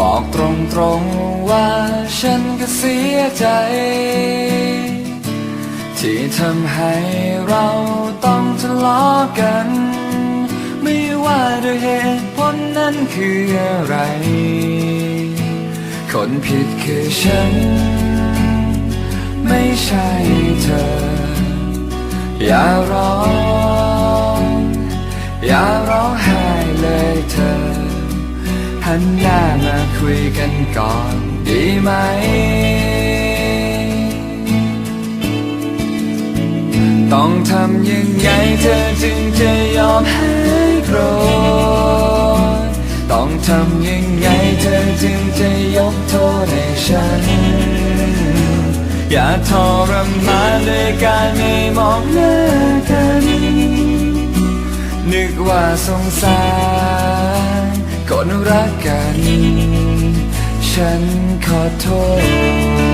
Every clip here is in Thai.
บอกตรงว่าฉันก็เสียใจ ที่ทำให้เราต้องทะเลาะกัน ไม่ว่าด้วยเหตุผลนั้นคืออะไร คนผิดคือฉัน ไม่ใช่เธอ อย่าร้อง อย่าร้องไห้ หันหน้ามาคุยกันก่อนดีไหม ต้องทำยังไงเธอจึงจะยอมให้โกรธ ต้องทำยังไงเธอจึงจะยกโทษให้ฉัน อย่าทรมานด้วยการไม่มองหน้ากัน นึกว่าสงสาร นรักกัน ฉันขอโทษ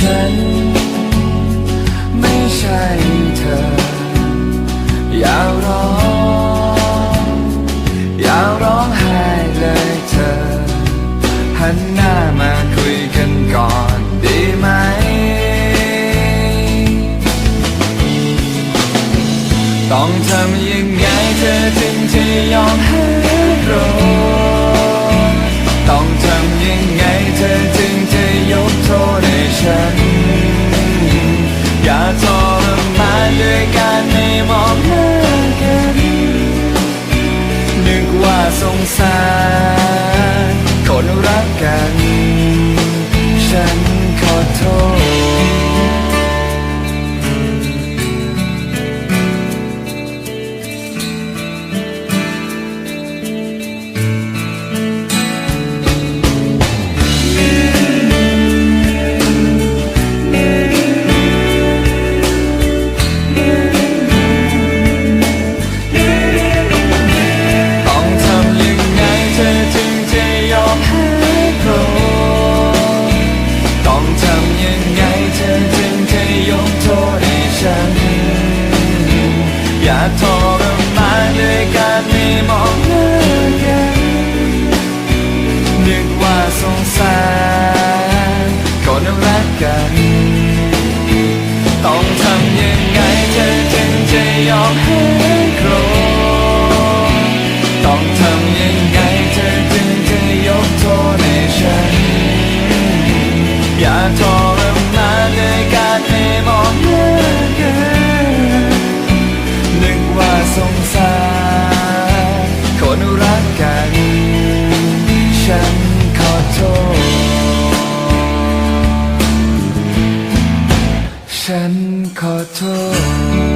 ฉัน ไม่ใช่เธอ อย่าร้อง อย่าร้องไห้เลยเธอ หันหน้ามาคุยกันก่อนดีไหม ต้องทำยังไงเธอจึงจะยอมให้โกร สงสารคนรักกัน กัน ต้องทำยังไงเธอจึงจะยอมให้โกรธต้องทำยังไงเธอจึงจะยกโทษให้ฉัน อย่าทรมานด้วยการไม่มองหน้ากันนึกว่าสงสารคนรักกัน ฉันขอโทษ